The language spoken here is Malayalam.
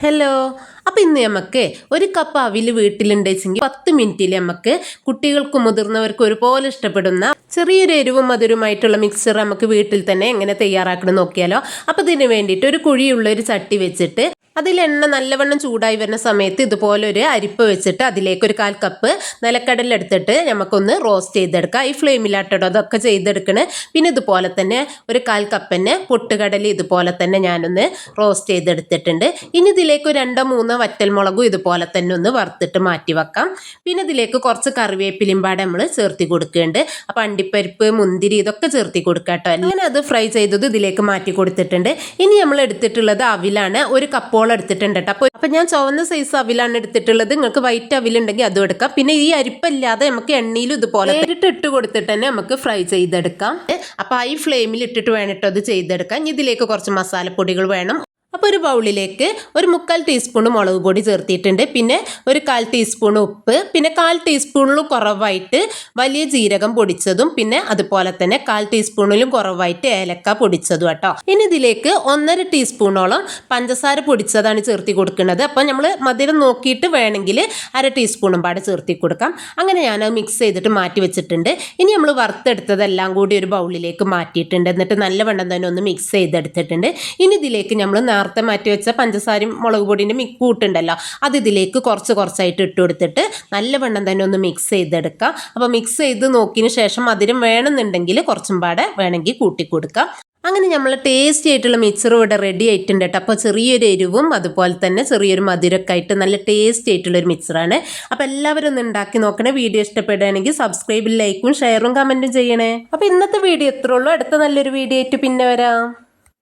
ഹലോ അപ്പം ഇന്ന് നമുക്ക് ഒരു കപ്പ് അവിൽ വീട്ടിലുണ്ടെങ്കിൽ പത്ത് മിനിറ്റിൽ നമുക്ക് കുട്ടികൾക്കും മുതിർന്നവർക്കും ഒരുപോലെ ഇഷ്ടപ്പെടുന്ന ചെറിയൊരു എരിവും മധുരമായിട്ടുള്ള മിക്സർ നമുക്ക് വീട്ടിൽ തന്നെ എങ്ങനെ തയ്യാറാക്കണം നോക്കിയാലോ. അപ്പം ഇതിന് വേണ്ടിയിട്ട് ഒരു കുഴിയുള്ള ഒരു ചട്ടി വെച്ചിട്ട് അതിൽ എണ്ണ നല്ലവണ്ണം ചൂടായി വരുന്ന സമയത്ത് ഇതുപോലെ ഒരു അരിപ്പ് വെച്ചിട്ട് അതിലേക്ക് ഒരു കാൽ കപ്പ് നിലക്കടല എടുത്തിട്ട് നമുക്കൊന്ന് റോസ്റ്റ് ചെയ്തെടുക്കാം. ഈ ഫ്ലെയിമിലാട്ടോ അതൊക്കെ ചെയ്തെടുക്കണേ. പിന്നെ ഇതുപോലെ തന്നെ ഒരു കാൽ കപ്പിന് പൊട്ടുകടല ഇതുപോലെ തന്നെ ഞാനൊന്ന് റോസ്റ്റ് ചെയ്തെടുത്തിട്ടുണ്ട്. ഇനി ഇതിലേക്ക് രണ്ടോ മൂന്നോ വറ്റൽമുളകും ഇതുപോലെ തന്നെ ഒന്ന് വറുത്തിട്ട് മാറ്റി വെക്കാം. പിന്നെ ഇതിലേക്ക് കുറച്ച് കറിവേപ്പിലും പാടെ നമ്മൾ ചേർത്തി കൊടുക്കുന്നുണ്ട്. അപ്പം അണ്ടിപ്പരിപ്പ് മുന്തിരി ഇതൊക്കെ ചേർത്തി കൊടുക്കാം കേട്ടോ. അങ്ങനെ അത് ഫ്രൈ ചെയ്തത് ഇതിലേക്ക് മാറ്റി കൊടുത്തിട്ടുണ്ട്. ഇനി നമ്മൾ എടുത്തിട്ടുള്ളത് അവിലാണ് ഒരു കപ്പോളം എടുത്തിട്ടുണ്ട് കേട്ടോ അപ്പോൾ അപ്പം ഞാൻ ചുവന്ന സൈസ് അവിലാണ് എടുത്തിട്ടുള്ളത്. നിങ്ങൾക്ക് വൈറ്റ് അവിലുണ്ടെങ്കിൽ അതും എടുക്കാം. പിന്നെ ഈ അരിപ്പല്ലാതെ നമുക്ക് എണ്ണയിലും ഇതുപോലെ നേരിട്ട് ഇട്ട് കൊടുത്തിട്ട് തന്നെ നമുക്ക് ഫ്രൈ ചെയ്തെടുക്കാം. അപ്പോൾ ഹൈ ഫ്ലെയിമിൽ ഇട്ടിട്ട് വേണിട്ടോ അത് ചെയ്തെടുക്കാം ഇനി ഇതിലേക്ക് കുറച്ച് മസാലപ്പൊടികൾ വേണം. അപ്പോൾ ഒരു ബൗളിലേക്ക് ഒരു മുക്കാൽ ടീസ്പൂൺ മുളക് പൊടി ചേർത്തിയിട്ടുണ്ട്. പിന്നെ ഒരു കാൽ ടീസ്പൂൺ ഉപ്പ് പിന്നെ കാൽ ടീസ്പൂണിലും കുറവായിട്ട് വലിയ ജീരകം പൊടിച്ചതും പിന്നെ അതുപോലെ തന്നെ കാൽ ടീസ്പൂണിലും കുറവായിട്ട് ഏലക്ക പൊടിച്ചതും കേട്ടോ. ഇനി ഇതിലേക്ക് ഒന്നര ടീസ്പൂണോളം പഞ്ചസാര പൊടിച്ചതാണ് ചേർത്തി കൊടുക്കുന്നത്. അപ്പോൾ നമ്മൾ മധുരം നോക്കിയിട്ട് വേണമെങ്കിൽ അര ടീസ്പൂണും പാടെ ചേർത്തി കൊടുക്കാം. അങ്ങനെ ഞാൻ മിക്സ് ചെയ്തിട്ട് മാറ്റി വെച്ചിട്ടുണ്ട്. ഇനി നമ്മൾ വറുത്തെടുത്തതെല്ലാം കൂടി ഒരു ബൗളിലേക്ക് മാറ്റിയിട്ടുണ്ട്. എന്നിട്ട് നല്ലവണ്ണം തന്നെ ഒന്ന് മിക്സ് ചെയ്തെടുത്തിട്ടുണ്ട്. ഇനി ഇതിലേക്ക് നമ്മൾ നേരത്തെ മാറ്റി വെച്ച പഞ്ചസാരയും മുളക് പൊടിന്റെ മിക് കൂട്ടുണ്ടല്ലോ അത് ഇതിലേക്ക് കുറച്ച് കുറച്ചായിട്ട് ഇട്ട് കൊടുത്തിട്ട് നല്ലവണ്ണം തന്നെ ഒന്ന് മിക്സ് ചെയ്തെടുക്കാം അപ്പോൾ മിക്സ് ചെയ്ത് നോക്കിയതിന് ശേഷം മധുരം വേണമെന്നുണ്ടെങ്കിൽ കുറച്ചും പാടെ വേണമെങ്കിൽ കൂട്ടി കൊടുക്കാം അങ്ങനെ നമ്മൾ ടേസ്റ്റി ആയിട്ടുള്ള മിക്സർ ഇവിടെ റെഡി ആയിട്ടുണ്ട് കേട്ടോ. അപ്പോൾ ചെറിയൊരു എരിവും അതുപോലെ തന്നെ ചെറിയൊരു മധുരമൊക്കെ ആയിട്ട് നല്ല ടേസ്റ്റി ആയിട്ടുള്ള ഒരു മിക്സറാണ് അപ്പോൾ എല്ലാവരും ഒന്ന് ഉണ്ടാക്കി നോക്കണേ. വീഡിയോ ഇഷ്ടപ്പെടുകയാണെങ്കിൽ സബ്സ്ക്രൈബിൽ ലൈക്കും ഷെയറും കമന്റും ചെയ്യണേ. അപ്പോൾ ഇന്നത്തെ വീഡിയോ എത്ര ഉള്ളൂ. അടുത്ത നല്ലൊരു വീഡിയോ ആയിട്ട് പിന്നെ വരാം.